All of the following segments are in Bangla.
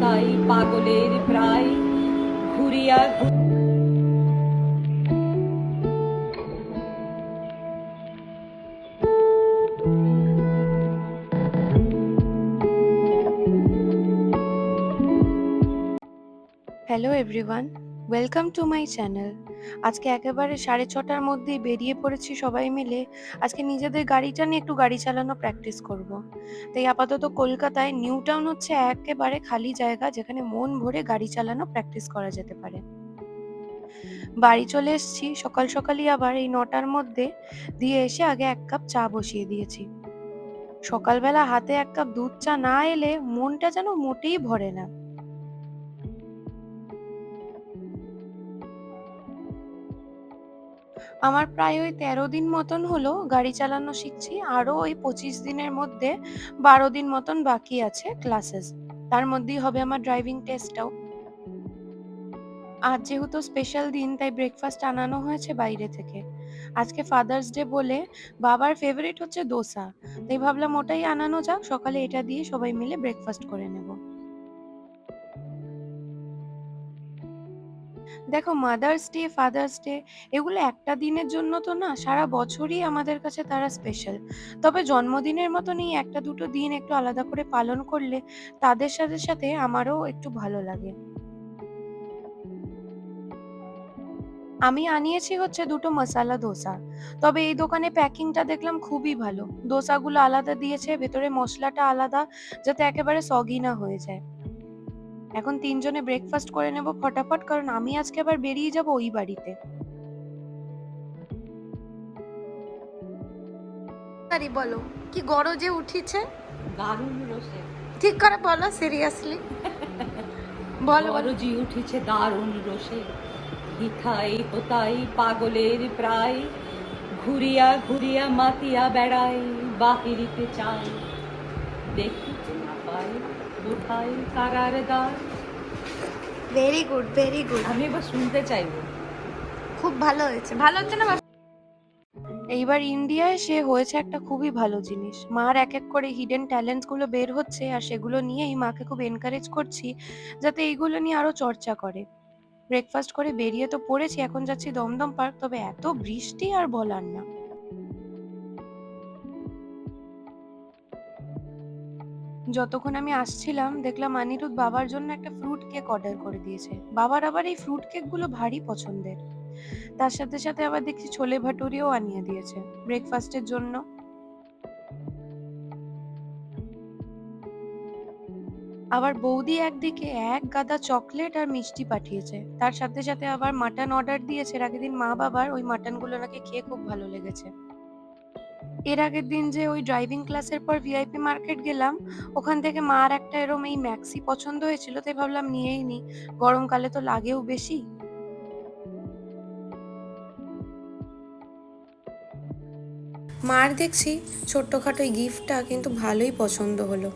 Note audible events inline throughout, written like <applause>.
তাই পাগলের প্রায় ঘুরিয়া hello everyone welcome to my channel আজকে একেবারে সাড়ে ছটার মধ্যেই বেরিয়ে পড়েছি সবাই মিলে। আজকে নিজেদের গাড়িটা নিয়ে একটু গাড়ি চালানো প্র্যাকটিস করব। তাই আপাতত কলকাতায় নিউ টাউন হচ্ছে একেবারে খালি জায়গা যেখানে মন ভরে গাড়ি চালানো প্র্যাকটিস করা যেতে পারে। বাড়ি চলে এসেছি, সকাল সকালই আবার এই নটার মধ্যে দিয়ে এসে আগে এক কাপ চা বসিয়ে দিয়েছি। সকালবেলা হাতে এক কাপ দুধ চা না এলে মনটা যেন মোটেই ভরে না। আমার প্রায় ওই তেরো দিন মতন হলো গাড়ি চালানো শিখছি। আরও ওই পঁচিশ দিনের মধ্যে বারো দিন মতন বাকি আছে ক্লাসেস তার মধ্যেই হবে আমার ড্রাইভিং টেস্টটাও আজ যেহেতু স্পেশাল দিন, তাই ব্রেকফাস্ট আনানো হয়েছে বাইরে থেকে। আজকে ফাদার্স ডে বলে বাবার ফেভারিট হচ্ছে দোসা। তাই ভাবলাম ওটাই আনানো যাক, সকালে এটা দিয়ে সবাই মিলে ব্রেকফাস্ট করে নেব। দেখো মাদার্স ডে ফাদার্স ডে এগুলো একটা দিনের জন্য তো না, সারা বছরই আমাদের কাছে তারা স্পেশাল তবে জন্মদিনের মতন এই একটা দুটো দিন একটু আলাদা করে পালন করলে তাদের সাথে সাথে আমারও একটু ভালো লাগে। আমি আনিয়েছি হচ্ছে দুটো মশালা দোসা তবে এই দোকানে প্যাকিংটা দেখলাম খুবই ভালো। দোসাগুলো আলাদা দিয়েছে, ভেতরে মশলাটা আলাদা, যাতে একেবারে সগি না হয়ে যায়। এখন তিনজনে ব্রেকফাস্ট করে নেব ফটাফট কারণ আমি আজকে আবার বেরিয়ে যাব ওই বাড়িতে। তারি বলো কি গরজে উঠিছে? দারুণ রোষে ঠিক করে বলো সিরিয়াসলি <laughs> বলো বলো। বড়জি উঠিছে দারুণ রোষে হিথাই হোতাই পাগলের প্রায়। ঘুরিয়া ঘুরিয়া মাতিয়া বেড়াই বাহিরিতে চাই পাই কোথায় কারার দ্বার ভেরি গুড ভেরি গুড আমি এবার শুনতে চাইব খুব ভালো হয়েছে ভালো হচ্ছে না এইবার ইন্ডিয়ায় সে হয়েছে একটা খুবই ভালো জিনিস। মার এক এক করে হিডেন ট্যালেন্টসগুলো বের হচ্ছে আর সেগুলো নিয়েই মাকে খুব এনকারেজ করছি যাতে এইগুলো নিয়ে আরও চর্চা করে। ব্রেকফাস্ট করে বেরিয়ে তো পড়েছি এখন যাচ্ছি দমদম পার্ক তবে এত বৃষ্টি আর বলার না। যতক্ষণ আমি আসছিলাম, দেখলাম অনিরুদ্ধ বাবার জন্য একটা ফ্রুট কেক অর্ডার করে দিয়েছে। বাবার আবার এই ফ্রুট কেকগুলো ভারী পছন্দের। তার সাথে সাথে আবার দেখছি ছোলে ভাটুরিও আনিয়ে দিয়েছে ব্রেকফাস্টের জন্য। আবার বৌদি একদিকে এক গাদা চকলেট আর মিষ্টি পাঠিয়েছে। তার সাথে সাথে আবার মাটন অর্ডার দিয়েছে। আগের দিন মা বাবার ওই মাটনগুলো নাকি খেয়ে খুব ভালো লেগেছে। এর আগের দিন যে ওই ড্রাইভিং ক্লাসের পর ভিআইপি মার্কেট গেলাম, ওখান থেকে মার একটা এরম এই ম্যাক্সি পছন্দ হয়েছিল, তাই ভাবলাম নিয়েই নি। গরমকালে তো লাগেও বেশি। মার দেখছি ছোট্টখাটো গিফটটা কিন্তু ভালোই পছন্দ হলো।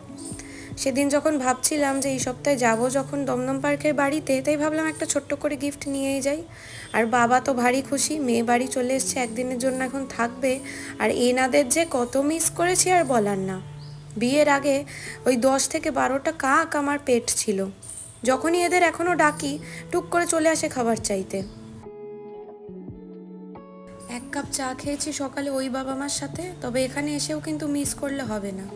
সেদিন যখন ভাবছিলাম যে এই সপ্তাহে যাব যখন দমদম পার্কের বাড়িতে, তাই ভাবলাম একটা ছোট্ট করে গিফট নিয়েই যাই। আর বাবা তো ভারী খুশি, মেয়ে বাড়ি চলে এসছে, একদিনের জন্য এখন থাকবে। আর এনাদের যে কত মিস করেছি আর বলার না। বিয়ের আগে ওই দশ থেকে বারোটা কাক আমার পেট ছিল। যখনই এদের এখনও ডাকি, টুক করে চলে আসে খাবার চাইতে। এক কাপ চা খেয়েছি সকালে ওই বাবা মার সাথে, তবে এখানে এসেও কিন্তু মিস করলে হবে না।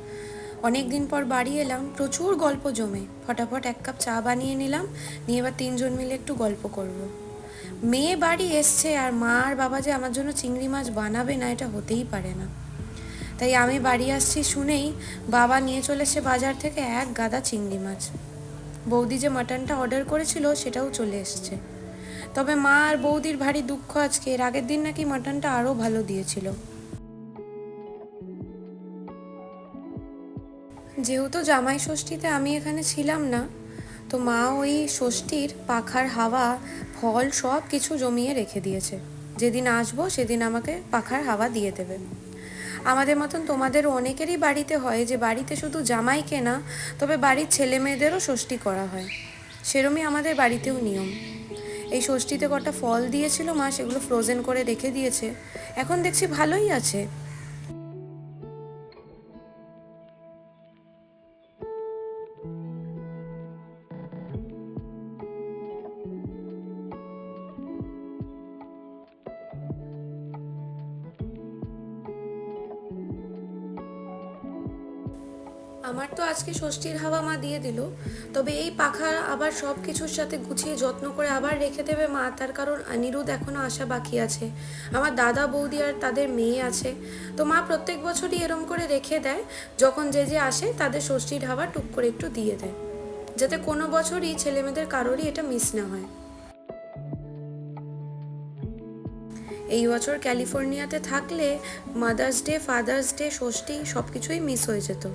অনেক দিন পর বাড়ি এলাম, প্রচুর গল্প জমে। ফটাফট এক কাপ চা বানিয়ে নিলাম, নিয়ে এবার তিনজন মিলে একটু গল্প করব। মেয়ে বাড়ি এসছে আর মা আর বাবা যে আমার জন্য চিংড়ি মাছ বানাবে না, এটা হতেই পারে না। তাই আমি বাড়ি আসছি শুনেই বাবা নিয়ে চলেছে বাজার থেকে এক গাদা চিংড়ি মাছ। বৌদি যে মাটনটা অর্ডার করেছিল, সেটাও চলে এসছে। তবে মা আর বৌদির ভারী দুঃখ আজকে, এর আগের দিন নাকি মাটনটা আরও ভালো দিয়েছিল। যেহেতু জামাই ষষ্ঠীতে আমি এখানে ছিলাম না, তো মা ওই ষষ্ঠীর পাখার হাওয়া, ফল সব কিছু জমিয়ে রেখে দিয়েছে। যেদিন আসব সেদিন আমাকে পাখার হাওয়া দিয়ে দেবে। আমাদের মতন তোমাদের অনেকেরই বাড়িতে হয় যে বাড়িতে শুধু জামাই কেনা, তবে বাড়ির ছেলে মেয়েদেরও ষষ্ঠী করা হয়। সেরমই আমাদের বাড়িতেও নিয়ম। এই ষষ্ঠীতে কটা ফল দিয়েছিল মা, সেগুলো ফ্রোজেন করে রেখে দিয়েছে। এখন দেখছি ভালোই আছে। আমার তো আজকে ষষ্ঠীর হাওয়া মা দিয়ে দিল। তবে এই পাখা আবার সব কিছুর সাথে গুছিয়ে যত্ন করে আবার রেখে দেবে মা, তার কারণ অনিরুদ্ধ এখনও আসা বাকি আছে। আমার দাদা বৌদি আর তাদের মেয়ে আছে। তো মা প্রত্যেক বছরই এরম করে রেখে দেয়, যখন যে যে আসে তাদের ষষ্ঠীর হাওয়া টুক করে একটু দিয়ে দেয়। যাতে কোনো বছরই ছেলেমেয়েদের কারোরই এটা মিস না হয়। এই বছর ক্যালিফোর্নিয়াতে থাকলে mother's day, father's day, Shashthi সব কিছুই মিস হয়ে যেত।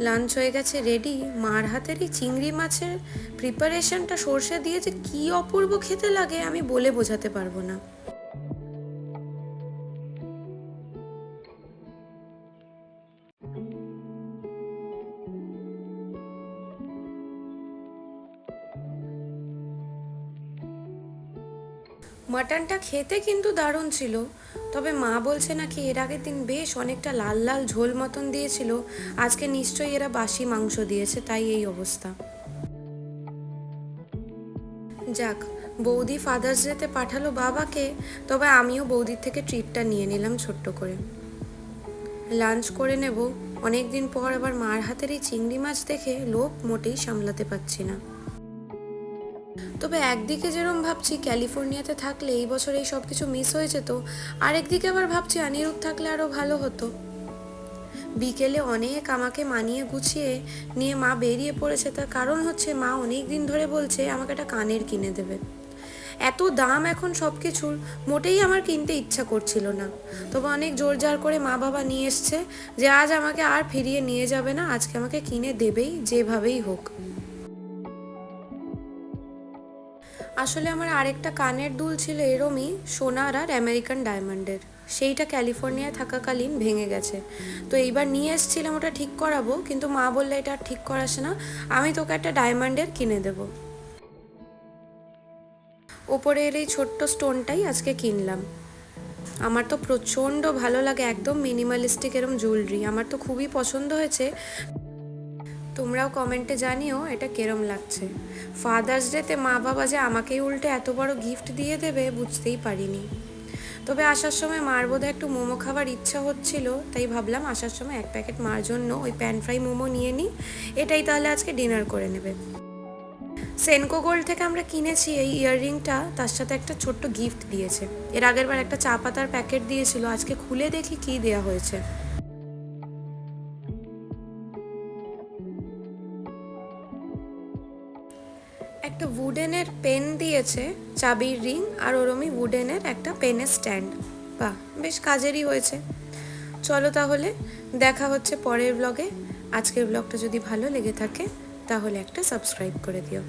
লাঞ্চ হয়ে গেছে রেডি মার হাতের এই চিংড়ি মাছের প্রিপারেশনটা সর্ষে দিয়ে যে কি অপূর্ব খেতে লাগে, আমি বলে বোঝাতে পারব না। মাটনটা খেতে কিন্তু দারুণ ছিল। তবে মা বলছে নাকি এর আগের দিন বেশ অনেকটা লাল লাল ঝোল মতন দিয়েছিল। আজকে নিশ্চয়ই এরা বাসি মাংস দিয়েছে, তাই এই অবস্থা। যাক, বৌদি ফাদার্স ডেতে পাঠালো বাবাকে, তবে আমিও বৌদির থেকে ট্রিপটা নিয়ে নিলাম ছোট্ট করে। লাঞ্চ করে নেব। অনেক দিন পর আবার মার হাতের এই চিংড়ি মাছ দেখে লোভ মোটেই সামলাতে পারছি না। তবে একদিকে যেরকম ভাবছি ক্যালিফোর্নিয়াতে থাকলে এই বছর এই সব কিছু মিস হয়ে যেত আরেকদিকে আবার ভাবছি অনিরুদ্ধ থাকলে আরও ভালো হতো। বিকেলে অনেক আমাকে মানিয়ে গুছিয়ে নিয়ে মা বেরিয়ে পড়েছে, তার কারণ হচ্ছে মা অনেক দিন ধরে বলছে আমাকে একটা কানের কিনে দেবে। এত দাম এখন সব কিছুর, মোটেই আমার কিনতে ইচ্ছা করছিল না। তবে অনেক জোর জার করে মা বাবা নিয়ে এসছে যে আজ আমাকে আর ফিরিয়ে নিয়ে যাবে না, আজকে আমাকে কিনে দেবেই, যেভাবেই হোক। আসলে আমার আরেকটা কানের দুল ছিল এরমই, সোনার আর আমেরিকান ডায়মন্ডের। সেইটা ক্যালিফোর্নিয়ায় থাকাকালীন ভেঙে গেছে। তো এইবার নিয়ে এসেছিলাম ওটা ঠিক করাবো, কিন্তু মা বললে এটা আর ঠিক করাস না, আমি তোকে একটা ডায়মন্ডের কিনে দেবো। ওপরের এই ছোট্ট স্টোনটাই আজকে কিনলাম। আমার তো প্রচণ্ড ভালো লাগে, একদম মিনিমালিস্টিক এরম জুয়েলারি। আমার তো খুবই পছন্দ হয়েছে। তোমরাও কমেন্টে জানিও এটা কেরম লাগছে। ফাদার্স ডেতে মা বাবা যে আমাকেই উল্টে এত বড় গিফট দিয়ে দেবে বুঝতেই পারিনি। তবে আসার সময় মার বোধহয় একটু মোমো খাবার ইচ্ছা হচ্ছিল, তাই ভাবলাম আসার সময় এক প্যাকেট মার জন্য ওই প্যান ফ্রাই মোমো নিয়ে নিই, এটাই তাহলে আজকে ডিনার করে নেবে। সেনকো গোল্ড থেকে আমরা কিনেছি এই ইয়াররিংটা তার সাথে একটা ছোট্ট গিফট দিয়েছে। এর আগের বার একটা চা পাতার প্যাকেট দিয়েছিল, আজকে খুলে দেখি কি দেয়া হয়েছে। একটা উডেনের পেন দিয়েছে, চাবির রিং আর ওরমই উডেনের একটা পেনের স্ট্যান্ড বাহ, বেশ কাজেরই হয়েছে। চলো তাহলে, দেখা হচ্ছে পরের ব্লগে আজকের ব্লগটা যদি ভালো লেগে থাকে, তাহলে একটা সাবস্ক্রাইব করে দিও।